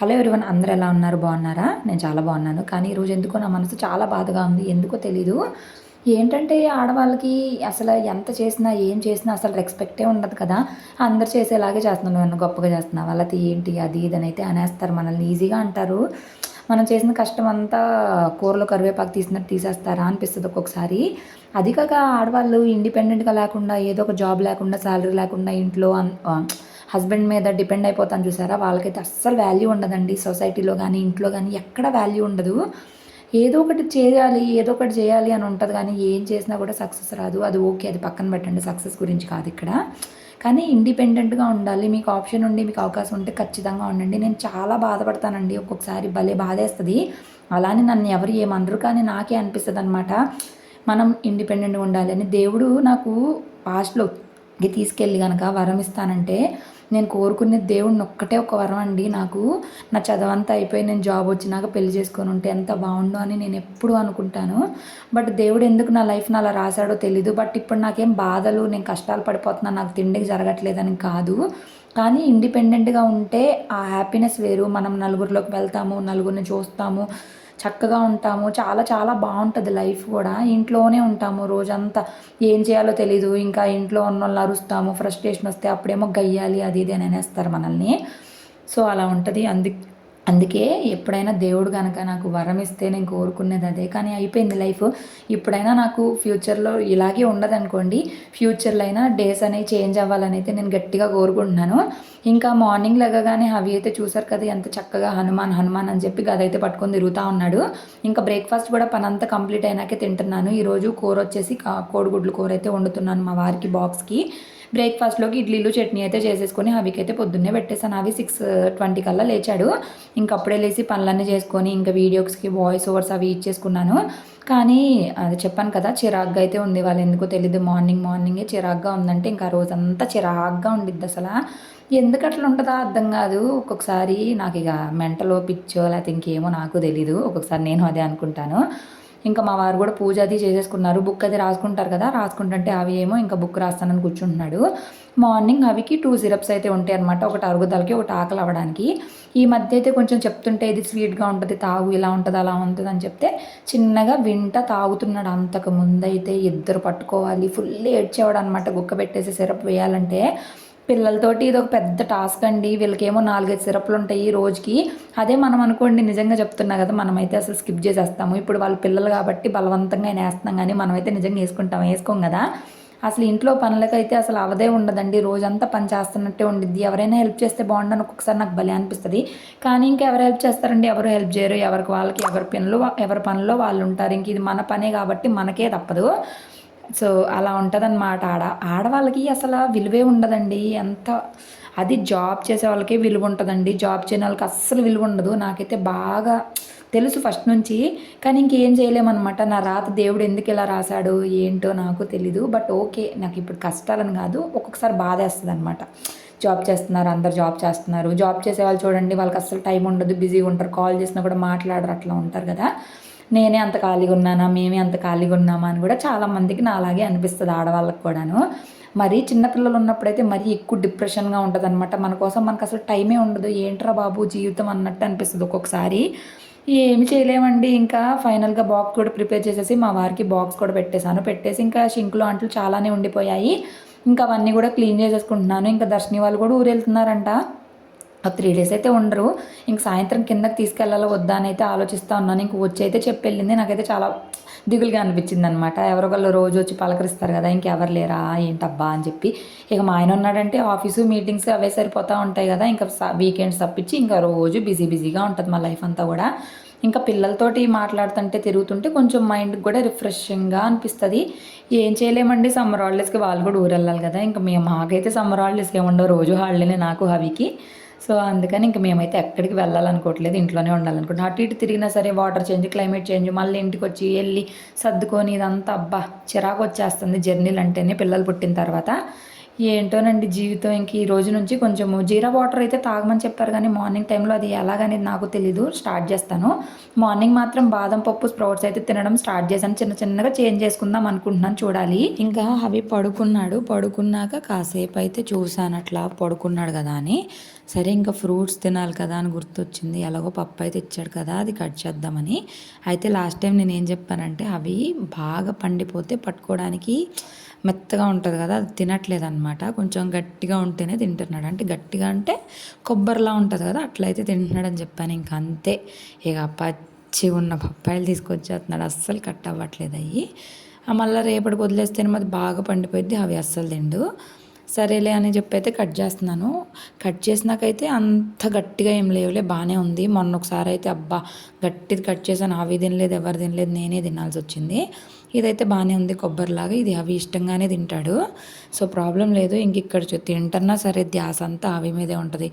Hello everyone అందరూ ఎలా ఉన్నారు? బాగున్నారా? నేను చాలా బాగున్నాను. కానీ ఈరోజు ఎందుకో నా మనసు చాలా బాధగా ఉంది. ఎందుకో తెలీదు. ఏంటంటే ఆడవాళ్ళకి అసలు ఎంత చేసినా ఏం చేసినా అసలు రెస్పెక్టే ఉండదు కదా. అందరు చేసేలాగే చేస్తున్నాను నన్ను గొప్పగా చేస్తున్నావు? వాళ్ళది ఏంటి? అది ఇది అయితే అనేస్తారు. మనల్ని ఈజీగా అంటారు. మనం చేసిన కష్టం అంతా కూరలో కరివేపాకు తీసినట్టు తీసేస్తారా అనిపిస్తుంది ఒక్కొక్కసారి. అది కాక ఆడవాళ్ళు ఇండిపెండెంట్గా లేకుండా ఏదో ఒక జాబ్ లేకుండా శాలరీ లేకుండా ఇంట్లో హస్బెండ్ మీద డిపెండ్ అయిపోతాను చూసారా? వాళ్ళకైతే అస్సలు వాల్యూ ఉండదండి సొసైటీలో కానీ ఇంట్లో కానీ ఎక్కడ వాల్యూ ఉండదు. ఏదో ఒకటి చేయాలి ఏదో ఒకటి చేయాలి అని ఉంటుంది కానీ ఏం చేసినా కూడా సక్సెస్ రాదు. అది ఓకే అది పక్కన పెట్టండి సక్సెస్ గురించి కాదు ఇక్కడ. కానీ ఇండిపెండెంట్గా ఉండాలి మీకు ఆప్షన్ ఉండి మీకు అవకాశం ఉంటే ఖచ్చితంగా ఉండండి. నేను చాలా బాధపడతానండి ఒక్కొక్కసారి భలే బాధేస్తుంది. అలానే నన్ను ఎవరు ఏమనరు కానీ నాకే అనిపిస్తుంది అనమాట మనం ఇండిపెండెంట్గా ఉండాలి అని దేవుడు నాకు పాస్ట్లోకి తీసుకెళ్ళి కనుక వరం ఇస్తానంటే నేను కోరుకునే దేవుడిని ఒక్కటే ఒక వరం అండి. నాకు నా చదవంతా అయిపోయి నేను జాబ్ వచ్చినాక పెళ్ళి చేసుకొని ఉంటే ఎంత బాగుండో అని నేను ఎప్పుడు అనుకుంటాను. బట్ దేవుడు ఎందుకు నా లైఫ్ని అలా రాశాడో తెలీదు. బట్ ఇప్పుడు నాకేం బాధలు నేను కష్టాలు పడిపోతున్నా నాకు తిండికి జరగట్లేదని కాదు. కానీ ఇండిపెండెంట్గా ఉంటే ఆ హ్యాపీనెస్ వేరు. మనం నలుగురిలోకి వెళ్తాము నలుగురిని చూస్తాము. చక్కగా ఉంటాము. చాలా చాలా బాగుంటుంది లైఫ్ కూడా. ఇంట్లోనే ఉంటాము రోజంతా. ఏం చేయాలో తెలీదు. ఇంకా ఇంట్లో ఉన్న వాళ్ళు అరుస్తాము. ఫ్రస్ట్రేషన్ వస్తే అప్పుడేమో గయ్యాలి అది ఇది అని అనేస్తారు మనల్ని. సో అలా ఉంటుంది. అందుకు అందుకే ఎప్పుడైనా దేవుడు కనుక నాకు వరం ఇస్తే నేను కోరుకునేది అదే. కానీ అయిపోయింది లైఫ్. ఇప్పుడైనా నాకు ఫ్యూచర్లో ఇలాగే ఉండదనుకోండి. ఫ్యూచర్లో అయినా డేస్ అనేవి చేంజ్ అవ్వాలని అయితే నేను గట్టిగా కోరుకుంటున్నాను. ఇంకా మార్నింగ్ లెగగానే అవి అయితే చూసారు కదా ఎంత చక్కగా హనుమాన్ హనుమాన్ అని చెప్పి గదైతే పట్టుకొని తిరుగుతూ ఉన్నాడు. ఇంకా బ్రేక్ఫాస్ట్ కూడా పని అంతా కంప్లీట్ అయినాకే తింటున్నాను. ఈరోజు కూర వచ్చేసి కా- కోడిగుడ్లు కూర అయితే వండుతున్నాను మా వారికి బాక్స్కి. బ్రేక్ఫాస్ట్లోకి ఇడ్లీలు చట్నీ అయితే చేసేసుకొని హవికైతే పొద్దున్నే పెట్టేసాను అవి సిక్స్ ట్వంటీ uh, కల్లా లేచాడు. ఇంక అప్పుడే లేచి పనులన్నీ చేసుకొని ఇంకా వీడియోస్కి వాయిస్ ఓవర్స్ అవి ఇచ్చేసుకున్నాను. కానీ అది చెప్పాను కదా చిరాగ్గా అయితే ఉంది. వాళ్ళు ఎందుకో తెలీదు. మార్నింగ్ మార్నింగే చిరాగ్గా ఉందంటే ఇంకా రోజంతా చిరాగ్గా ఉండిద్ది అసలు. ఎందుకు అట్లా ఉంటుందా అర్థం కాదు. ఒక్కొక్కసారి నాకు ఇక మెంటలో పిచ్చో లేకపోతే ఇంకేమో నాకు తెలీదు. ఒక్కొక్కసారి నేను అదే అనుకుంటాను. ఇంకా మా వారు కూడా పూజ అది చేసేసుకున్నారు. బుక్ అది రాసుకుంటారు కదా రాసుకుంటుంటే అవి ఏమో ఇంకా బుక్ రాస్తానని కూర్చుంటున్నాడు. మార్నింగ్ అవికి టూ సిరప్స్ అయితే ఉంటాయి అనమాట ఒకటి అరుగుదలకి ఒకటి ఆకలి అవ్వడానికి. ఈ మధ్య అయితే కొంచెం చెప్తుంటే ఇది స్వీట్గా ఉంటుంది తాగు ఇలా ఉంటుంది అలా ఉంటుంది అని చెప్తే చిన్నగా వింట తాగుతున్నాడు అంతకు ముందైతే ఇద్దరు పట్టుకోవాలి. ఫుల్ ఏడ్చేవాడు అనమాట గుక్క పెట్టేసి సిరప్ వేయాలంటే పిల్లలతోటి ఇది ఒక పెద్ద టాస్క్ అండి. వీళ్ళకేమో నాలుగైదు సిరప్లు ఉంటాయి రోజుకి. అదే మనం అనుకోండి నిజంగా చెప్తున్నా కదా మనమైతే అసలు స్కిప్ చేసేస్తాము. ఇప్పుడు వాళ్ళ పిల్లలు కాబట్టి బలవంతంగా ఆయన వేస్తున్నాం కానీ మనమైతే నిజంగా వేసుకుంటాం వేసుకోం కదా. అసలు ఇంట్లో పనులకైతే అసలు అవదే ఉండదండి. రోజంతా పని చేస్తున్నట్టే ఉండిద్ది. ఎవరైనా హెల్ప్ చేస్తే బాగుండని ఒక్కొక్కసారి నాకు భలే అనిపిస్తుంది. కానీ ఇంకెవరు హెల్ప్ చేస్తారండి? ఎవరు హెల్ప్ చేయరు. ఎవరికి వాళ్ళకి ఎవరి పనులు ఎవరి పనిలో వాళ్ళు ఉంటారు. ఇంక ఇది మన పనే కాబట్టి మనకే తప్పదు. సో అలా ఉంటుందన్నమాట ఆడ. ఆడవాళ్ళకి అసలు విలువే ఉండదండి. ఎంత అది జాబ్ చేసే వాళ్ళకే విలువ ఉంటుందండి. జాబ్ చేయని వాళ్ళకి అస్సలు విలువ ఉండదు. నాకైతే బాగా తెలుసు ఫస్ట్ నుంచి. కానీ ఇంకేం చేయలేమన్నమాట. నా రాత దేవుడు ఎందుకు ఇలా రాశాడు? ఏంటో నాకు తెలీదు. బట్ ఓకే నాకు ఇప్పుడు కష్టాలని కాదు. ఒక్కొక్కసారి బాధేస్తుంది అనమాట జాబ్ చేస్తున్నారు అందరు జాబ్ చేస్తున్నారు. జాబ్ చేసే వాళ్ళు చూడండి వాళ్ళకి అస్సలు టైం ఉండదు. బిజీగా ఉంటారు. కాల్ చేసినా కూడా మాట్లాడరు. అట్లా ఉంటారు కదా. నేనే అంత ఖాళీగా ఉన్నానా? మేమే అంత ఖాళీగా ఉన్నామా? అని కూడా చాలా మందికి నా అలాగే అనిపిస్తుంది ఆడవాళ్ళకి కూడాను. మరీ చిన్నపిల్లలు ఉన్నప్పుడైతే మరీ ఎక్కువ డిప్రెషన్గా ఉంటుంది అనమాట మన కోసం మనకు అసలు టైమే ఉండదు. ఏంట్రా బాబు జీవితం అన్నట్టు అనిపిస్తుంది ఒక్కొక్కసారి. ఏమి చేయలేమండి. ఇంకా ఫైనల్గా బాక్స్ కూడా ప్రిపేర్ చేసేసి మా వారికి బాక్స్ కూడా పెట్టేశాను. పెట్టేసి ఇంకా షింకులు అంట్లు చాలానే ఉండిపోయాయి. ఇంకా అవన్నీ కూడా క్లీన్ చేసేసుకుంటున్నాను. ఇంకా దర్శని వాళ్ళు కూడా ఊరెళ్తున్నారంట. ఆ త్రీ డేస్ అయితే ఉండరు. ఇంక సాయంత్రం కిందకి తీసుకెళ్ళాలా వద్దా అని అయితే ఆలోచిస్తూ ఉన్నాను. ఇంక వచ్చి అయితే చెప్పెళ్ళింది. నాకైతే చాలా దిగులుగా అనిపించింది అనమాట ఎవరికొకళ్ళు రోజు వచ్చి పలకరిస్తారు కదా ఇంకెవరు లేరా ఏంటబ్బా అని చెప్పి. ఇక మా ఆయన ఉన్నాడంటే ఆఫీసు మీటింగ్స్ అవే సరిపోతూ ఉంటాయి కదా ఇంకా వీకెండ్స్ తప్పించి ఇంకా రోజు బిజీ బిజీగా ఉంటుంది మా లైఫ్ అంతా కూడా. ఇంకా పిల్లలతోటి మాట్లాడుతుంటే తిరుగుతుంటే కొంచెం మైండ్కి కూడా రిఫ్రెషింగ్గా అనిపిస్తుంది. ఏం చేయలేమండి సమ్మర్ హాలిడేస్కి వాళ్ళు కూడా ఊరు వెళ్ళాలి కదా ఇంకా మేము మాకైతే సమ్మర్ హాలిడేస్కి ఏముండవు. రోజు హాలిడేనే నాకు హవికి. సో అందుకని ఇంక మేమైతే ఎక్కడికి వెళ్ళాలనుకోవట్లేదు ఇంట్లోనే ఉండాలనుకుంటున్నాం. అటు ఇటు తిరిగినా సరే వాటర్ చేంజ్ క్లైమేట్ చేంజ్ మళ్ళీ ఇంటికి వచ్చి వెళ్ళి సర్దుకొని ఇదంతా అబ్బా చిరాకు వచ్చేస్తుంది జర్నీలు అంటేనే పిల్లలు పుట్టిన తర్వాత. ఏంటోనండి జీవితం ఇంక ఈ రోజు నుంచి కొంచెము జీరా వాటర్ అయితే తాగమని చెప్పారు కానీ మార్నింగ్ టైంలో అది ఎలాగనేది నాకు తెలీదు స్టార్ట్ చేస్తాను. మార్నింగ్ మాత్రం బాదం పప్పు స్ప్రౌట్స్ అయితే తినడం స్టార్ట్ చేశాను. చిన్న చిన్నగా చేంజ్ చేసుకుందాం అనుకుంటున్నాను చూడాలి. ఇంకా అవి పడుకున్నాడు. పడుకున్నాక కాసేపు అయితే చూశాను అట్లా పడుకున్నాడు కదా అని. సరే ఇంకా ఫ్రూట్స్ తినాలి కదా అని గుర్తొచ్చింది. ఎలాగో పప్పు అయితే ఇచ్చాడు కదా అది కట్ చేద్దామని. అయితే లాస్ట్ టైం నేను ఏం చెప్పానంటే అవి బాగా పండిపోతే పట్టుకోవడానికి మెత్తగా ఉంటుంది కదా అది తినట్లేదు అనమాట కొంచెం గట్టిగా ఉంటేనే తింటున్నాడు. అంటే గట్టిగా అంటే కొబ్బరిలా ఉంటుంది కదా అట్లయితే తింటున్నాడని చెప్పాను. ఇంక అంతే. ఇక పచ్చి ఉన్న పప్పాయలు తీసుకొచ్చేస్తున్నాడు. అస్సలు కట్ అవ్వట్లేదు అవి మళ్ళీ రేపటికి వదిలేస్తేనే మాది బాగా పండిపోయింది అవి అస్సలు తిండు. సరేలే అని చెప్పి అయితే కట్ చేస్తున్నాను. కట్ చేసినాకైతే అంత గట్టిగా ఏం లేవులే బాగానే ఉంది. మొన్న ఒకసారి అయితే అబ్బా గట్టిది కట్ చేశాను. అవి తినలేదు ఎవరు తినలేదు నేనే తినాల్సి వచ్చింది. ఇదైతే బాగానే ఉంది కొబ్బరిలాగా. ఇది అవి ఇష్టంగానే తింటాడు. సో ప్రాబ్లం లేదు. ఇంక ఇక్కడ తింటున్నా సరే ధ్యాస అంతా అవి మీదే ఉంటుంది.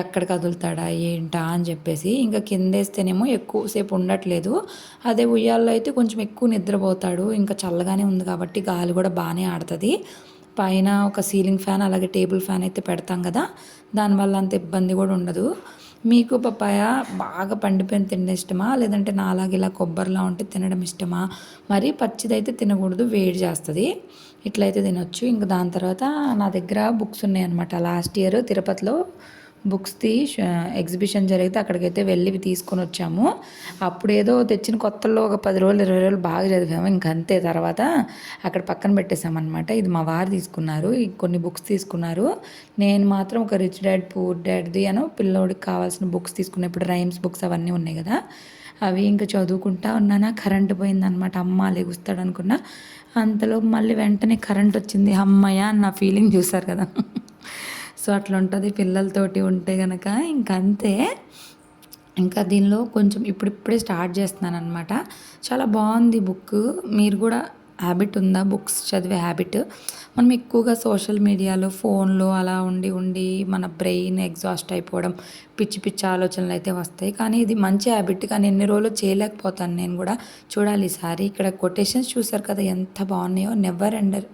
ఎక్కడ కదులుతాడా ఏంటా అని చెప్పేసి ఇంకా కిందేస్తేనేమో ఎక్కువసేపు ఉండట్లేదు. అదే ఉయ్యాల్లో అయితే కొంచెం ఎక్కువ నిద్రపోతాడు. ఇంకా చల్లగానే ఉంది కాబట్టి గాలి కూడా బాగానే ఆడుతుంది. పైన ఒక సీలింగ్ ఫ్యాన్ అలాగే టేబుల్ ఫ్యాన్ అయితే పెడతాం కదా. దానివల్ల అంత ఇబ్బంది కూడా ఉండదు. మీకు పప్పాయ బాగా పండిపోయిన తినడం ఇష్టమా? లేదంటే నాలాగ ఇలా కొబ్బరిలా ఉంటే తినడం ఇష్టమా? మరి పచ్చిదైతే తినకూడదు వేడి చేస్తుంది. ఇట్లయితే తినొచ్చు. ఇంకా దాని తర్వాత నా దగ్గర బుక్స్ ఉన్నాయన్నమాట. లాస్ట్ ఇయర్ తిరుపతిలో బుక్స్ది ఎగ్జిబిషన్ జరిగితే అక్కడికైతే వెళ్ళి తీసుకొని వచ్చాము. అప్పుడు ఏదో తెచ్చిన కొత్తలో ఒక పది రోజులు ఇరవై రోజులు బాగా చదివాము. ఇంకంతే తర్వాత అక్కడ పక్కన పెట్టేశామన్నమాట. ఇది మా వారు తీసుకున్నారు. కొన్ని బుక్స్ తీసుకున్నారు. నేను మాత్రం ఒక రిచ్ డాడ్ పూర్ డాడ్ది అను పిల్లోడికి కావాల్సిన బుక్స్ తీసుకున్నా ఇప్పుడు రైమ్స్ బుక్స్ అవన్నీ ఉన్నాయి కదా. అవి ఇంకా చదువుకుంటా ఉన్నానా? కరెంట్ పోయిందనమాట అమ్మ లేగుస్తాడు అనుకున్నా అంతలో మళ్ళీ వెంటనే కరెంట్ వచ్చింది. అమ్మయ్య అని నా ఫీలింగ్ చూసారు కదా. సో అట్లా ఉంటుంది పిల్లలతోటి ఉంటే కనుక ఇంకంతే. ఇంకా దీనిలో కొంచెం ఇప్పుడిప్పుడే స్టార్ట్ చేస్తున్నాను అనమాట చాలా బాగుంది బుక్ మీరు కూడా హ్యాబిట్ ఉందా? బుక్స్ చదివే హ్యాబిట్ మనం ఎక్కువగా సోషల్ మీడియాలో ఫోన్లో అలా ఉండి ఉండి మన బ్రెయిన్ ఎగ్జాస్ట్ అయిపోవడం పిచ్చి పిచ్చి ఆలోచనలు అయితే వస్తాయి. కానీ ఇది మంచి హ్యాబిట్ కానీ ఎన్ని రోజులు చేయలేకపోతాను నేను కూడా. చూడాలి ఈసారి ఇక్కడ కొటేషన్స్ చూసారు కదా ఎంత బాగున్నాయో. Never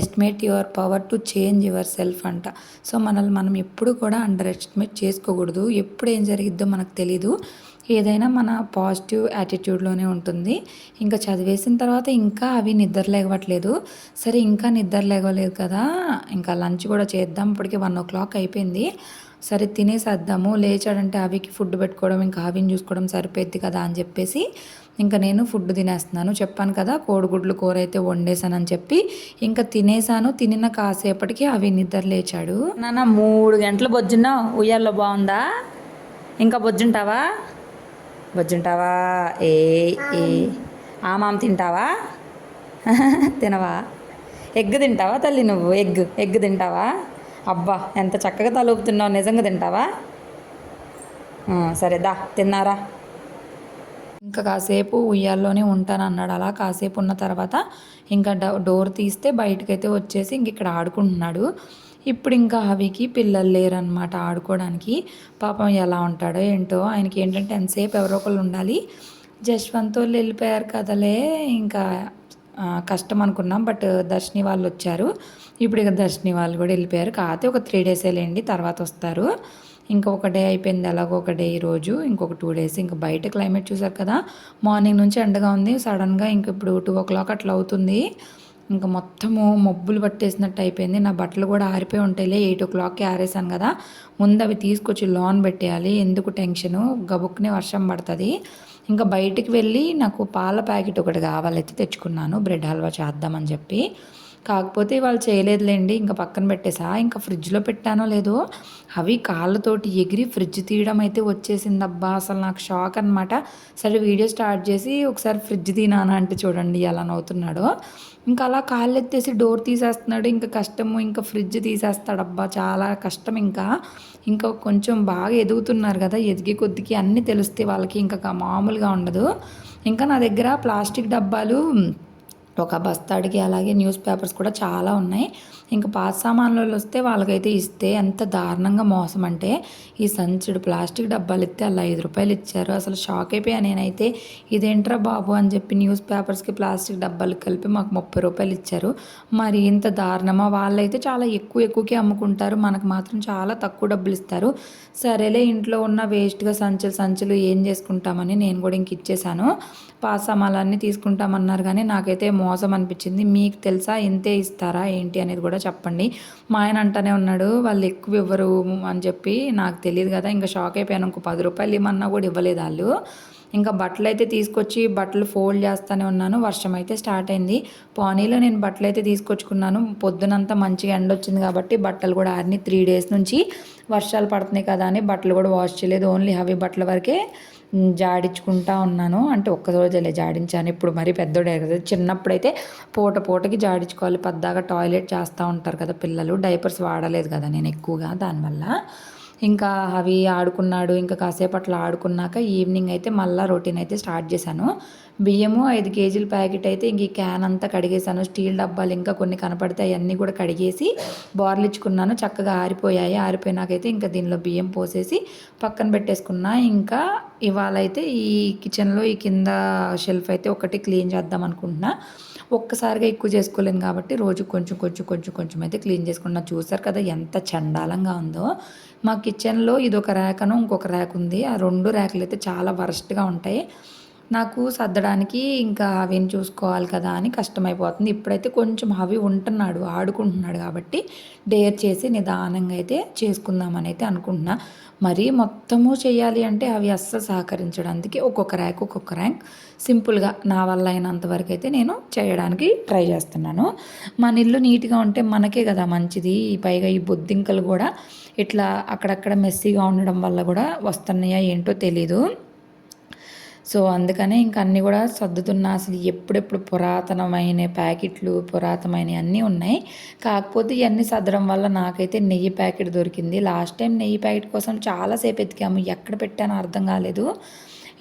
underestimate your power to change yourself అంట. సో మనల్ని మనం ఎప్పుడు కూడా అండర్ ఎస్టిమేట్ చేసుకోకూడదు. ఎప్పుడు ఏం జరిగిద్దో మనకు తెలీదు. ఏదైనా మన పాజిటివ్ యాటిట్యూడ్లోనే ఉంటుంది. ఇంకా చదివేసిన తర్వాత ఇంకా అవి నిద్ర లేవట్లేదు. సరే ఇంకా నిద్ర లేవలేదు కదా ఇంకా లంచ్ కూడా చేద్దాం. ఇప్పటికి వన్ ఓ క్లాక్ అయిపోయింది. సరే తినేసేద్దాము. లేచాడంటే అవికి ఫుడ్ పెట్టుకోవడం ఇంకా అవిని చూసుకోవడం సరిపోద్ది కదా అని చెప్పేసి ఇంకా నేను ఫుడ్ తినేస్తున్నాను. చెప్పాను కదా కోడిగుడ్లు కూర అయితే వండేసానని చెప్పి ఇంకా తినేసాను తినిన కాసేపటికి అవి నిద్ర లేచాడు. నాన్న మూడు గంటలు బొజ్జున్నా ఉయ్యాల్లో బాగుందా? ఇంకా బొజ్జుంటావా? బొజ్జుంటావా? ఏ ఏ. ఆ మామ తింటావా? తినవా? ఎగ్ తింటావా తల్లి నువ్వు? ఎగ్ ఎగ్ తింటావా? అబ్బా ఎంత చక్కగా తలుపుతున్నావు. నిజంగా తింటావా? సరే దా తిన్నారా? ఇంకా కాసేపు ఉయ్యాల్లోనే ఉంటాను అన్నాడు. అలా కాసేపు ఉన్న తర్వాత ఇంకా డోర్ తీస్తే బయటకైతే వచ్చేసి ఇంక ఇక్కడ ఆడుకుంటున్నాడు. ఇప్పుడు ఇంకా అవికి పిల్లలు లేరనమాట ఆడుకోవడానికి పాపం ఎలా ఉంటాడో ఏంటో ఆయనకి ఏంటంటే ఎంతసేపు ఎవరో ఒకళ్ళు ఉండాలి. జశ్వంత్ వాళ్ళు వెళ్ళిపోయారు కదలే ఇంకా కష్టం అనుకున్నాం బట్ దర్శిని వాళ్ళు వచ్చారు. ఇప్పుడు ఇక దర్శిని వాళ్ళు కూడా వెళ్ళిపోయారు. కాకపోతే ఒక త్రీ డేస్ వెళ్ళండి తర్వాత వస్తారు. ఇంకా ఒక డే అయిపోయింది ఎలాగో ఒక డే ఈరోజు ఇంకొక టూ డేస్. ఇంకా బయట క్లైమేట్ చూసారు కదా మార్నింగ్ నుంచి ఎండగా ఉంది. సడన్గా ఇంక ఇప్పుడు టూ ఓ క్లాక్ అట్లా అవుతుంది. ఇంకా మొత్తము మబ్బులు పట్టేసినట్టు అయిపోయింది. నా బట్టలు కూడా ఆరిపోయి ఉంటాయిలే. ఎయిట్ ఓ క్లాక్కి ఆరేసాను కదా. ముందు అవి తీసుకొచ్చి లోన్ పెట్టేయాలి. ఎందుకు టెన్షను? గబుక్కునే వర్షం పడుతుంది. ఇంకా బయటికి వెళ్ళి నాకు పాల ప్యాకెట్ ఒకటి కావాలైతే తెచ్చుకున్నాను. బ్రెడ్ హల్వా చేద్దామని చెప్పి. కాకపోతే వాళ్ళు చేయలేదులేండి. ఇంకా పక్కన పెట్టేసా. ఇంకా ఫ్రిడ్జ్లో పెట్టానో లేదో అవి కాళ్ళతోటి ఎగిరి ఫ్రిడ్జ్ తీయడం అయితే వచ్చేసింది అబ్బా అసలు నాకు షాక్ అనమాట సరే వీడియో స్టార్ట్ చేసి ఒకసారి ఫ్రిడ్జ్ తినానా అంటే చూడండి ఎలా నవ్వుతున్నాడో. ఇంకా అలా కాళ్ళు ఎత్తేసి డోర్ తీసేస్తున్నాడు ఇంకా కష్టము ఇంకా ఫ్రిడ్జ్ తీసేస్తాడు. అబ్బా చాలా కష్టం ఇంకా. ఇంకా కొంచెం బాగా ఎదుగుతున్నారు కదా ఎదిగే కొద్దికి అన్నీ తెలుస్తాయి వాళ్ళకి ఇంకా మామూలుగా ఉండదు. ఇంకా నా దగ్గర ప్లాస్టిక్ డబ్బాలు ఒక బస్తాడికి అలాగే న్యూస్ పేపర్స్ కూడా చాలా ఉన్నాయి. ఇంకా పాత సామాన్లు వస్తే వాళ్ళకైతే ఇస్తే ఎంత దారుణంగా మోసం అంటే ఈ సంచుడు ప్లాస్టిక్ డబ్బాలు ఇస్తే అలా ఐదు రూపాయలు ఇచ్చారు. అసలు షాక్ అయిపోయా నేనైతే. ఇదేంట్రా బాబు అని చెప్పి న్యూస్ పేపర్స్కి ప్లాస్టిక్ డబ్బాలు కలిపి మాకు ముప్పై రూపాయలు ఇచ్చారు. మరి ఇంత దారుణమా? వాళ్ళైతే చాలా ఎక్కువ ఎక్కువకి అమ్ముకుంటారు. మనకు మాత్రం చాలా తక్కువ డబ్బులు ఇస్తారు. సరేలే ఇంట్లో ఉన్న వేస్ట్గా సంచులు సంచులు ఏం చేసుకుంటామని నేను కూడా ఇంక ఇచ్చేసాను. పాత సామాన్లన్నీ తీసుకుంటామన్నారు కానీ నాకైతే మోసం అనిపించింది. మీకు తెలుసా? ఇంతే ఇస్తారా? ఏంటి అనేది కూడా చెప్పండి. మా ఆయన అంటానే ఉన్నాడు వాళ్ళు ఎక్కువ ఇవ్వరు అని చెప్పి నాకు తెలియదు కదా ఇంకా షాక్ అయిపోయాను. ఇంకో పది రూపాయలు ఇవ్వమన్నా కూడా ఇవ్వలేదు వాళ్ళు. ఇంకా బట్టలు అయితే తీసుకొచ్చి బట్టలు ఫోల్డ్ చేస్తూనే ఉన్నాను. వర్షం అయితే స్టార్ట్ అయింది. పానీలో నేను బట్టలు అయితే తీసుకొచ్చుకున్నాను. పొద్దునంతా మంచిగా ఎండ వచ్చింది కాబట్టి బట్టలు కూడా ఆరిని. త్రీ డేస్ నుంచి వర్షాలు పడుతున్నాయి కదా అని బట్టలు కూడా వాష్ చేయలేదు. ఓన్లీ హవీ బట్టల వరకే జాడించుకుంటా ఉన్నాను. అంటే ఒక్క రోజులే జాడించాను. ఇప్పుడు మరీ పెద్దోడే కదా. చిన్నప్పుడైతే పూట పూటకి జాడించుకోవాలి. పద్దాగా టాయిలెట్ చేస్తూ ఉంటారు కదా పిల్లలు. డైపర్స్ వాడలేదు కదా నేను ఎక్కువగా దానివల్ల. ఇంకా అవి ఆడుకున్నాడు ఇంకా కాసేపు అట్లా ఆడుకున్నాక ఈవినింగ్ అయితే మళ్ళీ రొటీన్ అయితే స్టార్ట్ చేశాను. బియ్యము ఐదు కేజీల ప్యాకెట్ అయితే ఇంక ఈ క్యాన్ అంతా కడిగేశాను. స్టీల్ డబ్బాలు ఇంకా కొన్ని కనపడితే అవన్నీ కూడా కడిగేసి బార్లిచ్చుకున్నాను చక్కగా ఆరిపోయాయి. ఆరిపోయినాకైతే ఇంకా దీనిలో బియ్యం పోసేసి పక్కన పెట్టేసుకున్నా. ఇంకా ఇవాళ అయితే ఈ కిచెన్లో ఈ కింద షెల్ఫ్ అయితే ఒకటి క్లీన్ చేద్దాం అనుకుంటున్నా. ఒక్కసారిగా ఎక్కువ చేసుకోలేను కాబట్టి రోజు కొంచెం కొంచెం కొంచెం కొంచెం అయితే క్లీన్ చేసుకున్నా. చూసారు కదా ఎంత చండాలంగా ఉందో. మా కిచెన్లో ఇది ఒక అను ఇంకొక ర్యాక్ ఉంది. ఆ రెండు ర్యాకులు అయితే చాలా వరస్ట్గా ఉంటాయి. నాకు సర్దడానికి ఇంకా అవేం చూసుకోవాలి కదా అని కష్టమైపోతుంది. ఇప్పుడైతే కొంచెం అవి ఉంటున్నాడు ఆడుకుంటున్నాడు కాబట్టి డేర్ చేసి నిదానంగా అయితే చేసుకుందామని అయితే అనుకుంటున్నా. మరీ మొత్తము చేయాలి అంటే అవి అస్సలు సహకరించడానికి ఒక్కొక్క ర్యాక్ ఒక్కొక్క ర్యాంక్ సింపుల్గా నా వల్ల అయినంత వరకు అయితే నేను చేయడానికి ట్రై చేస్తున్నాను. మన ఇల్లు నీట్గా ఉంటే మనకే కదా మంచిది. పైగా ఈ బొద్దింకలు కూడా ఇట్లా అక్కడక్కడ మెస్సీగా ఉండడం వల్ల కూడా వస్తున్నాయా ఏంటో తెలీదు. సో అందుకనే ఇంక అన్నీ కూడా సర్దుతున్నా. అసలు ఎప్పుడెప్పుడు పురాతనమైన ప్యాకెట్లు పురాతనమైన అన్నీ ఉన్నాయి. కాకపోతే ఇవన్నీ సర్దడం వల్ల నాకైతే నెయ్యి ప్యాకెట్ దొరికింది. లాస్ట్ టైం నెయ్యి ప్యాకెట్ కోసం చాలాసేపు ఎతికాము. ఎక్కడ పెట్టానో అర్థం కాలేదు.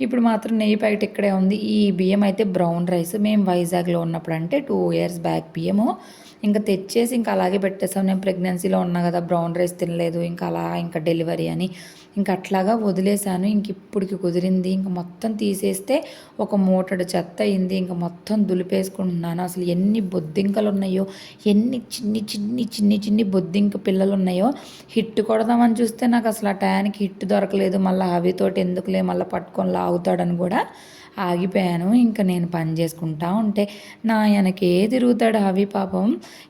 ఇప్పుడు మాత్రం నెయ్యి ప్యాకెట్ ఇక్కడే ఉంది. ఈ బియ్యం అయితే బ్రౌన్ రైస్. మేము వైజాగ్లో ఉన్నప్పుడు అంటే టూ ఇయర్స్ బ్యాక్ బియ్యము. ఇంకా తెచ్చేసి ఇంకా అలాగే పెట్టేసాం. నేను ప్రెగ్నెన్సీలో ఉన్నా కదా బ్రౌన్ రైస్ తినలేదు. ఇంకా అలా ఇంకా డెలివరీ అని ఇంక అట్లాగా వదిలేశాను. ఇంక ఇప్పటికి కుదిరింది. ఇంక మొత్తం తీసేస్తే ఒక మూటడు చెత్త అయింది. ఇంక మొత్తం దులిపేసుకుంటున్నాను. అసలు ఎన్ని బొద్దింకలు ఉన్నాయో ఎన్ని చిన్ని చిన్ని చిన్ని చిన్ని బొద్దింక పిల్లలు ఉన్నాయో హిట్ కొడదామని చూస్తే నాకు అసలు ఆ టయానికి హిట్ దొరకలేదు. మళ్ళీ అవితోటి ఎందుకులే మళ్ళీ పట్టుకొని లాగుతాడని కూడా ఆగిపోయాను. ఇంకా నేను పని చేసుకుంటా ఉంటే నా వెనకే తిరుగుతాడు అవి పాపం.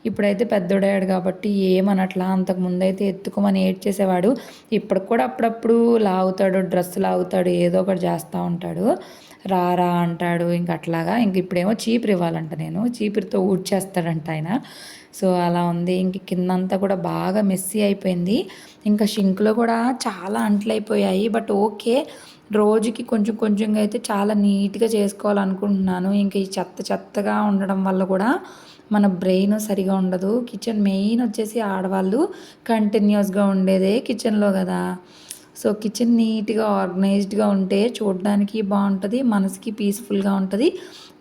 ఇప్పుడైతే పెద్దోడయ్యాడు కాబట్టి ఏమనట్లా అంతకుముందు అయితే ఎత్తుకోమని ఏడ్ చేసేవాడు ఇప్పటికి కూడా అప్పుడు అప్పుడప్పుడు లాగుతాడు డ్రెస్ లాగుతాడు ఏదో ఒకటి చేస్తూ ఉంటాడు. రారా అంటాడు ఇంక అట్లాగా. ఇంక ఇప్పుడేమో చీపురు ఇవ్వాలంట నేను. చీపురితో ఊడ్చేస్తాడంట ఆయన. సో అలా ఉంది. ఇంక కిందంతా కూడా బాగా మెస్సీ అయిపోయింది. ఇంకా షింక్లో కూడా చాలా అంట్లు అయిపోయాయి. But okay. రోజుకి కొంచెం కొంచెంగా అయితే చాలా నీట్గా చేసుకోవాలనుకుంటున్నాను. ఇంకా ఈ చెత్త చెత్తగా ఉండడం వల్ల కూడా మన బ్రెయిన్ సరిగా ఉండదు. కిచెన్ మెయిన్ వచ్చేసి ఆడవాళ్ళు కంటిన్యూస్గా ఉండేదే కిచెన్లో కదా. సో కిచెన్ నీట్గా ఆర్గనైజ్డ్గా ఉంటే చూడడానికి బాగుంటుంది మనసుకి పీస్ఫుల్గా ఉంటుంది.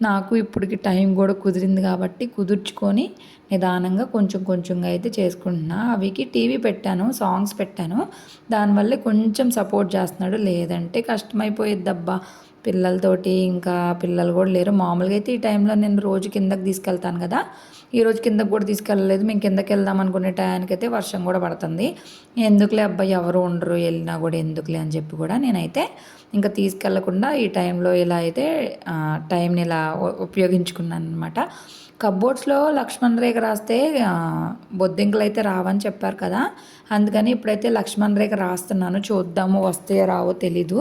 నాకు ఇప్పటికి టైం కూడా కుదిరింది కాబట్టి కుదుర్చుకొని నిదానంగా కొంచెం కొంచెంగా అయితే చేసుకుంటున్నా. అవికి టీవీ పెట్టాను సాంగ్స్ పెట్టాను. దానివల్ల కొంచెం సపోర్ట్ చేస్తున్నాడు. లేదంటే కష్టమైపోయేద్దబ్బా. పిల్లలతోటి ఇంకా పిల్లలు కూడా లేరు. మామూలుగా అయితే ఈ టైంలో నేను రోజు కిందకి తీసుకెళ్తాను కదా. ఈ రోజు కిందకు కూడా తీసుకెళ్ళలేదు. మేము కిందకి వెళ్దాం అనుకునే టైంకి అయితే వర్షం కూడా పడుతుంది. ఎందుకులే అబ్బాయి ఎవరు ఉండరు. వెళ్ళినా కూడా ఎందుకులే అని చెప్పి కూడా నేనైతే ఇంకా తీసుకెళ్ళకుండా ఈ టైంలో ఇలా అయితే టైంని ఇలా ఉపయోగించుకున్నాను అనమాట కబ్బోర్డ్స్లో లక్ష్మణ్ రేఖ రాస్తే బొద్దింకలు అయితే రావని చెప్పారు కదా. అందుకని ఇప్పుడైతే లక్ష్మణ్ రేఖ రాస్తున్నాను. చూద్దాము వస్తే రావో తెలీదు.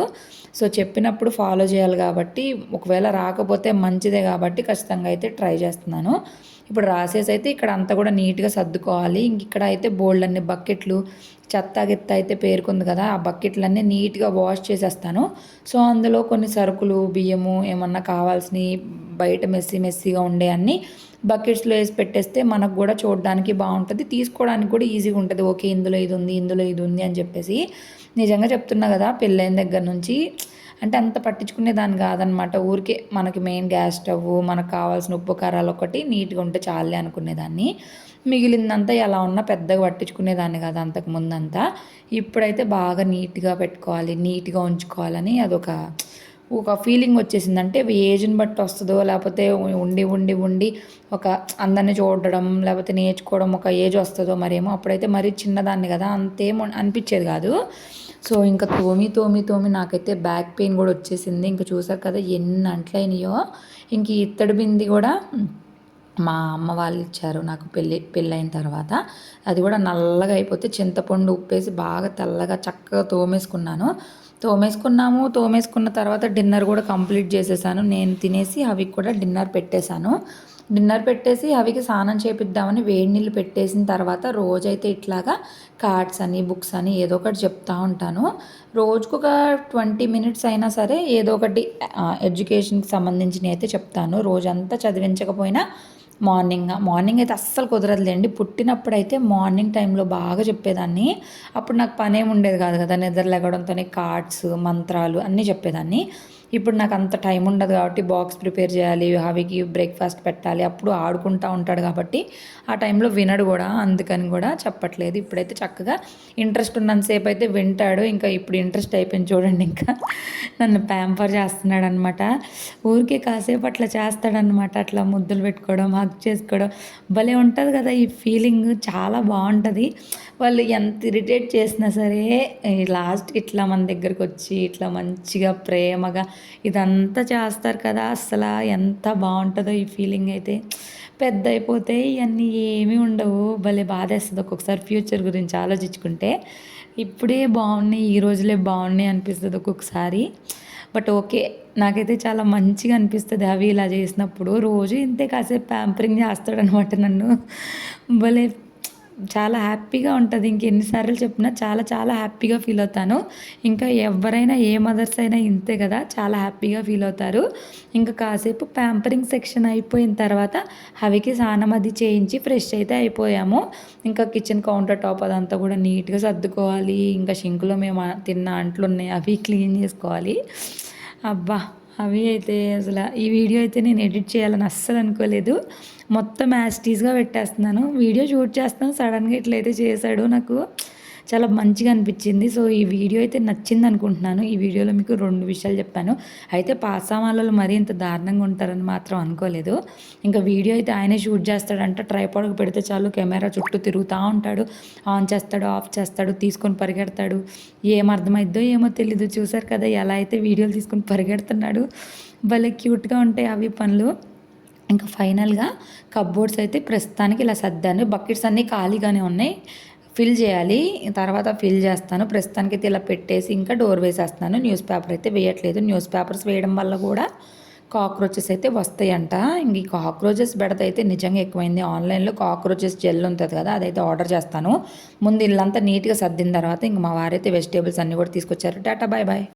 సో చెప్పినప్పుడు ఫాలో చేయాలి కాబట్టి ఒకవేళ రాకపోతే మంచిదే కాబట్టి ఖచ్చితంగా అయితే ట్రై చేస్తున్నాను. ఇప్పుడు రాసేసి అయితే ఇక్కడ అంతా కూడా నీట్గా సర్దుకోవాలి. ఇంక ఇక్కడ అయితే బోల్డ్ అన్ని బకెట్లు చెత్త గిత్త అయితే పేరుకుంది కదా ఆ బకెట్లన్నీ నీట్గా వాష్ చేసేస్తాను. సో అందులో కొన్ని సరుకులు బియ్యము ఏమన్నా కావాల్సినవి బయట మెస్సీ మెస్సీగా ఉండే అన్నీ బకెట్స్లో వేసి పెట్టేస్తే మనకు కూడా చూడడానికి బాగుంటుంది. తీసుకోవడానికి కూడా ఈజీగా ఉంటుంది. ఓకే ఇందులో ఇది ఉంది ఇందులో ఇది ఉంది అని చెప్పేసి నిజంగా చెప్తున్నా కదా పెళ్ళైన దగ్గర నుంచి అంటే అంత పట్టించుకునేదాన్ని కాదనమాట. ఊరికే మనకి మెయిన్ గ్యాస్ స్టవ్ మనకు కావాల్సిన ఉప్పు కారాలు ఒకటి నీట్గా ఉంటే చాలే అనుకునేదాన్ని మిగిలిందంతా ఎలా ఉన్నా పెద్దగా పట్టించుకునేదాన్ని కాదు అంతకు ముందంతా. ఇప్పుడైతే బాగా నీట్గా పెట్టుకోవాలి నీట్గా ఉంచుకోవాలని అదొక ఒక ఫీలింగ్ వచ్చేసింది అంటే ఏజ్ని బట్టి వస్తుందో లేకపోతే ఉండి ఉండి ఉండి ఒక అందరిని చూడడం లేకపోతే నేర్చుకోవడం ఒక ఏజ్ వస్తుందో మరేమో అప్పుడైతే మరీ చిన్నదాన్ని కదా అంతేమో అనిపించేది కాదు. సో ఇంకా తోమి తోమి తోమి నాకైతే బ్యాక్ పెయిన్ కూడా వచ్చేసింది. ఇంకా చూసారు కదా ఎన్ని అంట్లయినాయో ఇంక ఇత్తడి బింది కూడా మా అమ్మ వాళ్ళు ఇచ్చారు నాకు పెళ్ళి పెళ్ళైన తర్వాత. అది కూడా నల్లగా అయిపోతే చింతపండు ఉప్పేసి బాగా తెల్లగా చక్కగా తోమేసుకున్నాను. తోమేసుకున్నాము. తోమేసుకున్న తర్వాత డిన్నర్ కూడా కంప్లీట్ చేసేసాను. నేను తినేసి అవి కూడా డిన్నర్ పెట్టేశాను. డిన్నర్ పెట్టేసి అవికి స్నానం చేపిద్దామని వేడి నీళ్ళు పెట్టేసిన తర్వాత రోజైతే ఇట్లాగా కార్డ్స్ అని బుక్స్ అని ఏదో ఒకటి చెప్తా ఉంటాను. రోజుకు ఒక ట్వంటీ మినిట్స్ అయినా సరే ఏదో ఒకటి ఎడ్యుకేషన్కి సంబంధించినవి అయితే చెప్తాను. రోజంతా చదివించకపోయినా మార్నింగ్ మార్నింగ్ అయితే అస్సలు కుదరదులేండి. పుట్టినప్పుడైతే మార్నింగ్ టైంలో బాగా చెప్పేదాన్ని. అప్పుడు నాకు పనేం ఉండేది కాదు కదా నిద్ర లేగడంతోనే కార్డ్స్ మంత్రాలు అన్నీ చెప్పేదాన్ని. ఇప్పుడు నాకు అంత టైం ఉండదు కాబట్టి బాక్స్ ప్రిపేర్ చేయాలి హవికి బ్రేక్ఫాస్ట్ పెట్టాలి అప్పుడు ఆడుకుంటూ ఉంటాడు కాబట్టి ఆ టైంలో వినడు కూడా అందుకని కూడా చెప్పట్లేదు. ఇప్పుడైతే చక్కగా ఇంట్రెస్ట్ ఉన్నంతసేపు అయితే వింటాడు. ఇంకా ఇప్పుడు ఇంట్రెస్ట్ అయిపోయింది చూడండి ఇంకా. నన్ను ప్యాంపర్ చేస్తున్నాడు అనమాట ఊరికే కాసేపు అట్లా చేస్తాడనమాట. అట్లా ముద్దులు పెట్టుకోవడం హక్ చేసుకోవడం. భలే ఉంటుంది కదా ఈ ఫీలింగ్. చాలా బాగుంటుంది. వాళ్ళు ఎంత ఇరిటేట్ చేసినా సరే లాస్ట్ ఇట్లా మన దగ్గరకు వచ్చి ఇట్లా మంచిగా ప్రేమగా ఇదంతా చేస్తారు కదా అసలు ఎంత బాగుంటుందో ఈ ఫీలింగ్ అయితే. పెద్ద అయిపోతే ఇవన్నీ ఏమీ ఉండవు. భలే బాధేస్తుంది ఒక్కొక్కసారి ఫ్యూచర్ గురించి ఆలోచించుకుంటే. ఇప్పుడే బాగున్నాయి ఈ రోజులే బాగున్నాయి అనిపిస్తుంది ఒక్కొక్కసారి. బట్ ఓకే నాకైతే చాలా మంచిగా అనిపిస్తుంది అవి ఇలా చేసినప్పుడు. రోజు ఇంతే కాసేపు ప్యాంపరింగ్ చేస్తాడనమాట నన్ను. భలే చాలా హ్యాపీగా ఉంటుంది. ఇంకెన్నిసార్లు చెప్పినా చాలా చాలా హ్యాపీగా ఫీల్ అవుతాను. ఇంకా ఎవరైనా ఏ మదర్స్ అయినా ఇంతే కదా చాలా హ్యాపీగా ఫీల్ అవుతారు. ఇంకా కాసేపు ప్యాంపరింగ్ సెక్షన్ అయిపోయిన తర్వాత హవికి స్నానం అది చేయించి ఫ్రెష్ అయితే అయిపోయాము. ఇంకా కిచెన్ కౌంటర్ టాప్ అదంతా కూడా నీట్గా సర్దుకోవాలి. ఇంకా షింకులో మేము తిన్న అంట్లు ఉన్నాయి అవి క్లీన్ చేసుకోవాలి. అబ్బా! అవి అయితే అసలు ఈ వీడియో అయితే నేను ఎడిట్ చేయాలని అస్సలు అనుకోలేదు. మొత్తం యాస్టీస్గా పెట్టేస్తున్నాను. వీడియో షూట్ చేస్తాను. సడన్గా ఇట్లయితే చేశాడు నాకు. చాలా మంచిగా అనిపించింది. సో ఈ వీడియో అయితే నచ్చింది అనుకుంటున్నాను. ఈ వీడియోలో మీకు రెండు విషయాలు చెప్పాను. అయితే పాసామాలలో మరీ ఇంత దారుణంగా ఉంటారని మాత్రం అనుకోలేదు. ఇంకా వీడియో అయితే ఆయనే షూట్ చేస్తాడంట. ట్రైపాడ్కి పెడితే చాలు కెమెరా చుట్టూ తిరుగుతూ ఉంటాడు. ఆన్ చేస్తాడు ఆఫ్ చేస్తాడు తీసుకొని పరిగెడతాడు. ఏం అర్థమైద్దో ఏమో తెలీదు. చూసారు కదా ఎలా అయితే వీడియోలు తీసుకొని పరిగెడుతున్నాడు. భలే క్యూట్గా ఉంటాయి అవి పనులు. ఇంకా ఫైనల్గా కప్బోర్డ్స్ అయితే ప్రస్తుతానికి ఇలా సర్దాను. బకెట్స్ అన్నీ ఖాళీగానే ఉన్నాయి. ఫిల్ చేయాలి. తర్వాత ఫిల్ చేస్తాను. ప్రస్తుతానికి అయితే ఇలా పెట్టేసి ఇంకా డోర్ వేసేస్తాను న్యూస్ పేపర్ అయితే వేయట్లేదు. న్యూస్ పేపర్స్ వేయడం వల్ల కూడా కాక్రోచెస్ అయితే వస్తాయంట. ఇంక ఈ కాక్రోచెస్ బెడత అయితే నిజంగా ఎక్కువైంది. ఆన్లైన్లో కాక్రోచెస్ జెల్ ఉంటుంది కదా అదైతే ఆర్డర్ చేస్తాను. ముందు ఇల్లంతా నీట్గా సర్దిన తర్వాత ఇంక మా వారైతే వెజిటేబుల్స్ అన్నీ కూడా తీసుకొచ్చారు. Tata bye bye.